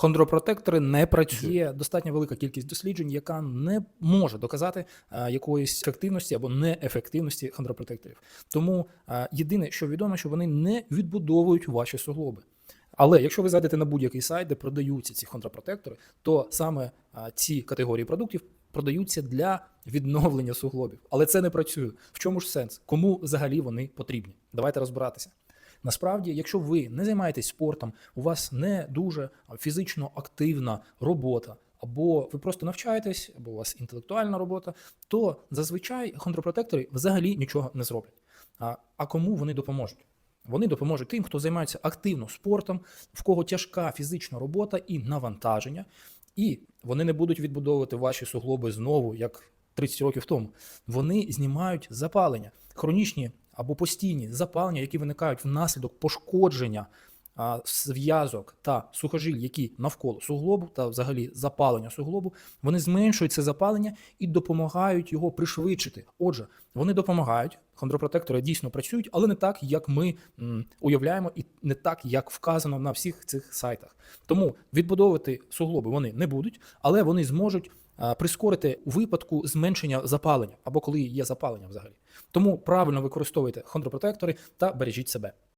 Хондропротектори не працюють. Є достатньо велика кількість досліджень, яка не може доказати е, якоїсь ефективності або неефективності хондропротекторів. Тому е, єдине, що відомо, що вони не відбудовують ваші суглоби. Але якщо ви зайдете на будь-який сайт, де продаються ці хондропротектори, то саме а, ці категорії продуктів продаються для відновлення суглобів. Але це не працює. В чому ж сенс? Кому взагалі вони потрібні? Давайте розбиратися. Насправді, якщо ви не займаєтесь спортом, у вас не дуже фізично активна робота, або ви просто навчаєтесь, або у вас інтелектуальна робота, то зазвичай хондропротектори взагалі нічого не зроблять. А, а кому вони допоможуть? Вони допоможуть тим, хто займається активно спортом, в кого тяжка фізична робота і навантаження, і вони не будуть відбудовувати ваші суглоби знову, як 30 років тому. Вони знімають запалення, хронічні або постійні запалення, які виникають внаслідок пошкодження зв'язок та сухожиль, які навколо суглобу та взагалі запалення суглобу, вони зменшують це запалення і допомагають його пришвидшити. Отже, вони допомагають. Хондропротектори дійсно працюють, але не так, як ми уявляємо, і не так, як вказано на всіх цих сайтах. Тому відбудовувати суглоби вони не будуть, але вони зможуть прискорити у випадку зменшення запалення або коли є запалення взагалі. Тому правильно використовуйте хондропротектори та бережіть себе.